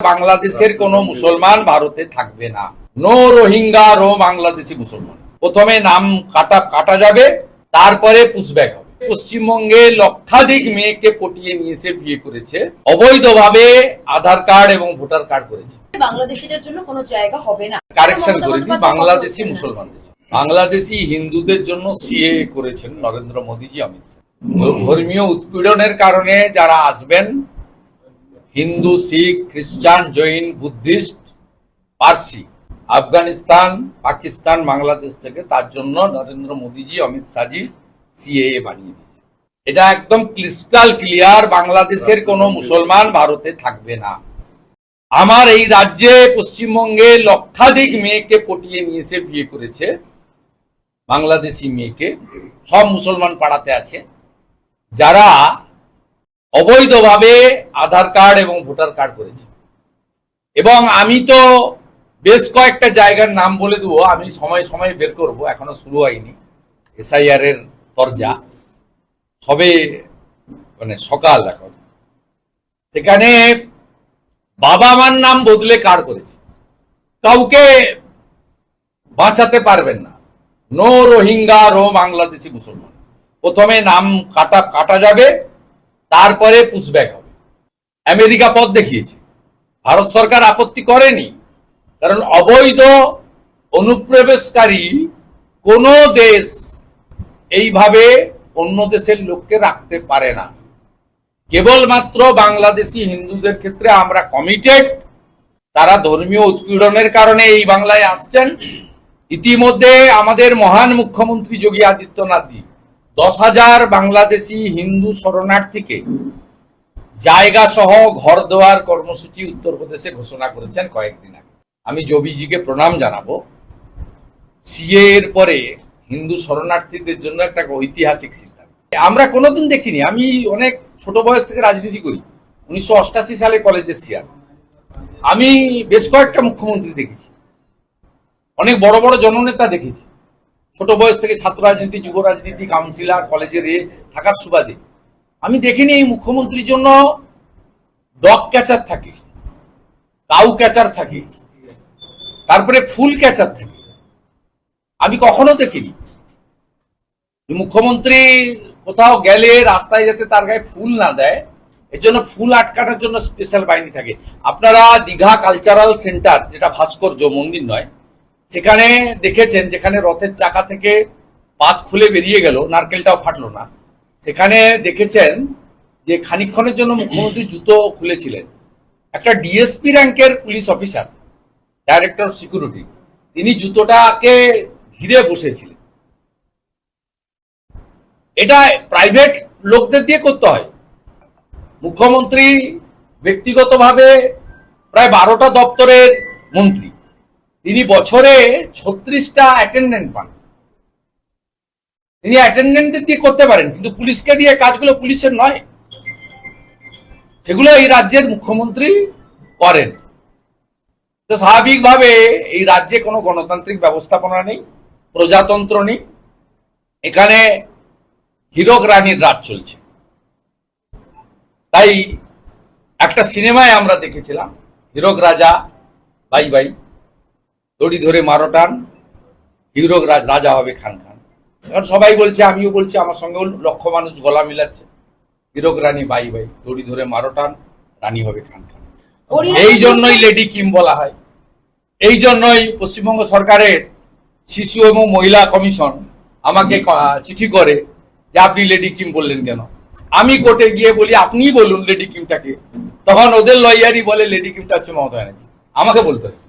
বাংলাদেশের কোন মুসলমান ভারতে থাকবে না। নো রোহিঙ্গা রো বাংলাদেশি মুসলমান। প্রথমে নাম কাটা কাটা যাবে তারপরে পুষব্যাক হবে। পশ্চিমবঙ্গে লক্ষাধিক মেয়েকে পটিয়ে নিয়ে এসে বিয়ে করেছে। অবৈধভাবে আধার কার্ড এবং ভোটার কার্ড করেছে। বাংলাদেশিদের জন্য কোনো জায়গা হবে না। কারেকশন করে দিই বাংলাদেশি মুসলমানদের বাংলাদেশি হিন্দুদের জন্য সিএ করেছেন নরেন্দ্র মোদীজি অমিত শাহ। ধর্মীয় উৎপীড়নের কারণে যারা আসবেন হিন্দু, শিখ, খ্রিস্টান, জৈন, বুদ্ধিস্ট, পার্সি, আফগানিস্তান, পাকিস্তান, বাংলাদেশ থেকে তার জন্য নরেন্দ্র মোদীজি, অমিত শাহজি সিএ বানিয়ে দিয়েছে। এটা একদম ক্রিস্টাল ক্লিয়ার বাংলাদেশের কোনো মুসলমান ভারতে থাকবে না। আমার এই রাজ্যে পশ্চিমবঙ্গে লক্ষাধিক মেয়েকে পটিয়ে নিয়ে এসে বিয়ে করেছে, বাংলাদেশি মেয়েকে। সব মুসলমান পাড়াতে আছে। যারা অবৈধভাবে আধার কার্ড এবং ভোটার কার্ড করেছে। এবং আমি তো বেশ কয়েকটা জায়গার নাম বলে দেবো, আমি সময় সময় বের করব, এখনও শুরু হয়নি এসআইআর এর দরজা সবে মানে সকাল এখন। সেখানে বাবা মার নাম বদলে কার করেছে। কাউকে বাঁচাতে পারবেন না। নো রোহিঙ্গা, রো বাংলাদেশি মুসলমান। প্রথমে নাম কাটা কাটা যাবে তারপরে পুষব্যাক হবে। আমেরিকা পথ দেখিয়েছে। ভারত সরকার আপত্তি করেনি। কারণ অবৈধ অনুপ্রবেশকারী কোন দেশ এইভাবে অন্য দেশের লোককে রাখতে পারে না। কেবলমাত্র বাংলাদেশি হিন্দুদের ক্ষেত্রে আমরা কমিটেড তারা ধর্মীয় উৎপীড়নের কারণে এই বাংলায় আসছেন। ইতিমধ্যে আমাদের মহান মুখ্যমন্ত্রী যোগী আদিত্যনাথ দশ হাজার বাংলাদেশি হিন্দু শরণার্থীকে জায়গা সহ ঘর দেওয়ার কর্মসূচি উত্তরপ্রদেশে ঘোষণা করেছেন কয়েকদিন আগে। আমি যোগীজিকে প্রণাম জানাব। সিএ এর পরে হিন্দু শরণার্থীদের জন্য একটা ঐতিহাসিক সিদ্ধান্ত। আমরা কোনোদিন দেখিনি। আমি অনেক ছোট বয়স থেকে রাজনীতি করি। উনিশশো সালে কলেজে সিয়ার আমি বেশ কয়েকটা মুখ্যমন্ত্রী দেখেছি। অনেক বড় বড় জননেতা দেখেছি। ছোট বয়স থেকে ছাত্র রাজনীতি, যুব রাজনীতি কাউন্সিলর কলেজের এ থাকার সুবাদে। আমি দেখিনি এই মুখ্যমন্ত্রীর জন্য ডগ ক্যাচার থাকে কাউ ক্যাচার থাকে, তারপরে ফুল ক্যাচার থাকে। আমি কখনো দেখিনি। মুখ্যমন্ত্রী কোথাও গেলে রাস্তায় যাতে তার গায়ে ফুল না দেয়, এর জন্য ফুল আটকানোর জন্য স্পেশাল বাহিনী থাকে। আপনারা দীঘা কালচারাল সেন্টার যেটা ভাস্কর্য, মন্দির নয় সেখানে দেখেছেন, যেখানে রথের চাকা থেকে পাত খুলে বেরিয়ে গেল, নারকেলটাও ফাটলো না। সেখানে দেখেছেন যে খানিকক্ষণের জন্য মুখ্যমন্ত্রী জুতো খুলেছিলেন। একটা ডিএসপি র্যাঙ্কের পুলিশ অফিসার ডাইরেক্টর সিকিউরিটি তিনি জুতোটাকে ঘিরে বসেছিলেন। এটা প্রাইভেট লোকদের দিয়ে করতে হয়। মুখ্যমন্ত্রী ব্যক্তিগতভাবে প্রায় বারোটা দপ্তরের মন্ত্রী। তিনি বছরে ছত্রিশটা অ্যাটেন্ডেন্ট পান। তিনি অ্যাটেন্ডেন্টদের দিয়ে করতে পারেন, কিন্তু পুলিশকে দিয়ে কাজগুলো পুলিশের নয়। সেগুলো এই রাজ্যের মুখ্যমন্ত্রী করেন। তো স্বাভাবিকভাবে এই রাজ্যে কোনো গণতান্ত্রিক ব্যবস্থাপনা নেই, প্রজাতন্ত্র নেই। এখানে হীরক রানীর রাজ চলছে। তাই একটা সিনেমায় আমরা দেখেছিলাম, হীরক রাজা, বাই বাই। দড়ি ধরে মারো টান রাজ হবে খান খান। এখন সবাই বলছে আমিও বলছি আমার সঙ্গেও লক্ষ মানুষ গলা মিলাচ্ছে। হীরক রানী বাই বাই দড়ি ধরে মারো টান রানী হবে খান খান। এই জন্যই লেডি কিম বলা হয়। এই জন্যই পশ্চিমবঙ্গ সরকারের শিশু এবং মহিলা কমিশন আমাকে চিঠি করে যে আপনি লেডি কিম বললেন কেন। আমি কোর্টে গিয়ে বলি আপনিই বলুন লেডি কিমটাকে তখন ওদের লয়ারই বলে লেডি কিমটা হচ্ছে মমতা ব্যানার্জি। আমাকে বলতে হয়।